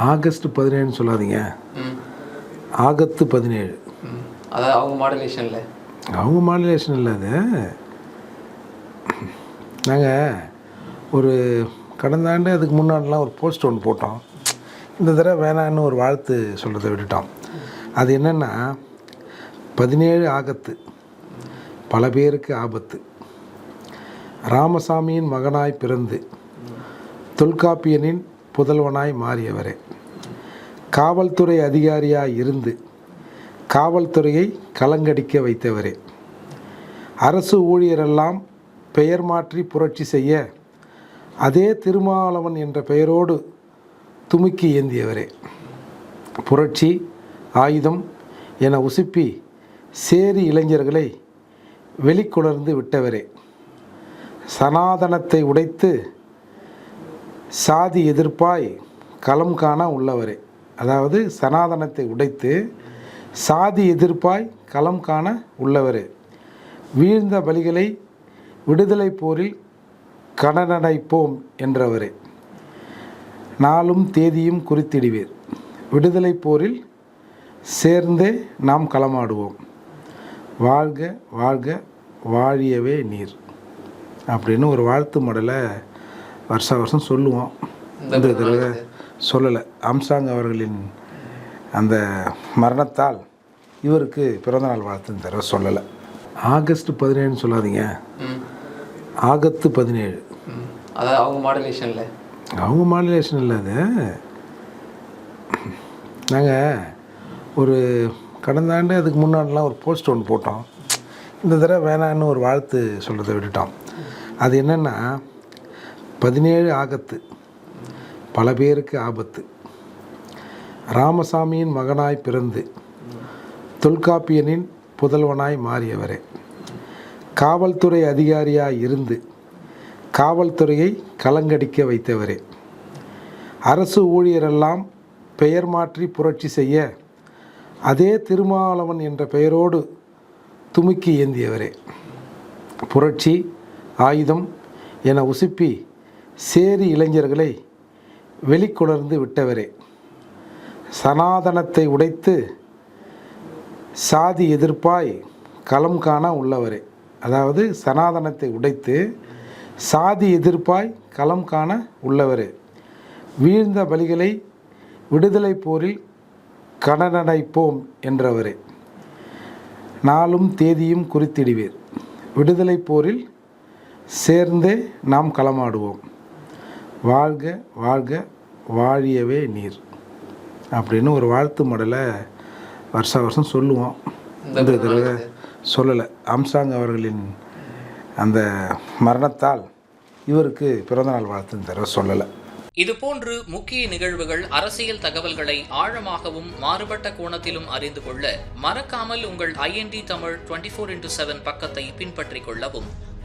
August பதினேழுன்னு சொல்லாதீங்க. ஆகத்து பதினேழு. அதாவது அவங்க மாடுலேஷனில் அவங்க மாடுலேஷன் இல்லை அது. நாங்கள் ஒரு கடந்த ஆண்டு அதுக்கு முன்னாடிலாம் ஒரு போஸ்ட் ஒன்று போட்டோம். இந்த தடவை வேணான்னு ஒரு வாழ்த்து சொல்கிறத விட்டுட்டோம். அது என்னென்னா பதினேழு ஆகத்து. பல பேருக்கு ஆபத்து. ராமசாமியின் மகனாய் பிறந்து தொல்காப்பியனின் புதல்வனாய் மாறியவரே. காவல்துறை அதிகாரியாக இருந்து காவல்துறையை கலங்கடிக்க வைத்தவரே. அரசு ஊழியரெல்லாம் பெயர் மாற்றி புரட்சி செய்ய அதே திருமாவளவன் என்ற பெயரோடு துமுக்கி ஏந்தியவரே. புரட்சி ஆயுதம் என உசுப்பி சேரி இளைஞர்களை வெளிக்கொணர்ந்து விட்டவரே. சனாதனத்தை உடைத்து சாதி எதிர்ப்பாய் களம் காண உள்ளவரே. அதாவது சனாதனத்தை உடைத்து சாதி எதிர்ப்பாய் களம் காண உள்ளவரே. வீழ்ந்த பலிகளை விடுதலை போரில் கடனடைப்போம் என்றவரே. நாளும் தேதியும் குறித்திடுவீர். விடுதலை போரில் சேர்ந்தே நாம் களமாடுவோம். வாழ்க வாழ்க வாழியவே நீர். அப்படின்னு ஒரு வாழ்த்து மடலை வருஷ வருஷம் சொல்லுவோம். இந்த தடவை சொல்லலை. அம்சாங் அவர்களின் அந்த மரணத்தால் இவருக்கு பிறந்தநாள் வாழ்த்து இந்த தடவை சொல்லலை. ஆகஸ்ட் பதினேழுன்னு சொல்லாதீங்க. ஆகத்து பதினேழு. அதாவது அவங்க மாடுலேஷனில் அவங்க மாடுலேஷன் இல்லை அது. நாங்கள் ஒரு கடந்த ஆண்டு அதுக்கு முன்னாடிலாம் ஒரு போஸ்ட் ஒன்று போட்டோம். இந்த தடவை வேணான்னு ஒரு வாழ்த்து சொல்கிறத விட்டுட்டோம். அது என்னென்னா பதினேழு ஆகத்து. பல பேருக்கு ஆபத்து. ராமசாமியின் மகனாய் பிறந்து தொல்காப்பியனின் புதல்வனாய் மாறியவரே. காவல்துறை அதிகாரியாய் இருந்து காவல்துறையை கலங்கடிக்க வைத்தவரே. அரசு ஊழியரெல்லாம் பெயர் மாற்றி புரட்சி செய்ய அதே திருமாவளவன் என்ற பெயரோடு துமுக்கி ஏந்தியவரே. புரட்சி ஆயுதம் என உசுப்பி சேரி இளைஞர்களை வெளிக்கொணர்ந்து விட்டவரே. சனாதனத்தை உடைத்து சாதி எதிர்ப்பாய் களம் காண உள்ளவரே. அதாவது சனாதனத்தை உடைத்து சாதி எதிர்ப்பாய் களம் காண உள்ளவரே. வீழ்ந்த பலிகளை விடுதலை போரில் கடனடைப்போம் என்றவரே. நாளும் தேதியும் குறித்திடுவீர். விடுதலை போரில் சேர்ந்தே நாம் களமாடுவோம். வாழ்க வாழ்க வாழியவே நீர் அப்படின்னு ஒரு வாழ்த்து மடலை வருஷ வருஷம் சொல்லுவோம். இந்த தடவை சொல்லலை. அம்சாங் அவர்களின் அந்த மரணத்தால் இவருக்கு பிறந்தநாள் வாழ்த்து இந்த தடவை சொல்லலை. இதுபோன்று முக்கிய நிகழ்வுகள் அரசியல் தகவல்களை ஆழமாகவும் மாறுபட்ட கோணத்திலும் அறிந்து கொள்ள மறக்காமல் உங்கள் IND Tamil twenty four into seven பக்கத்தை பின்பற்றிக் கொள்ளவும்.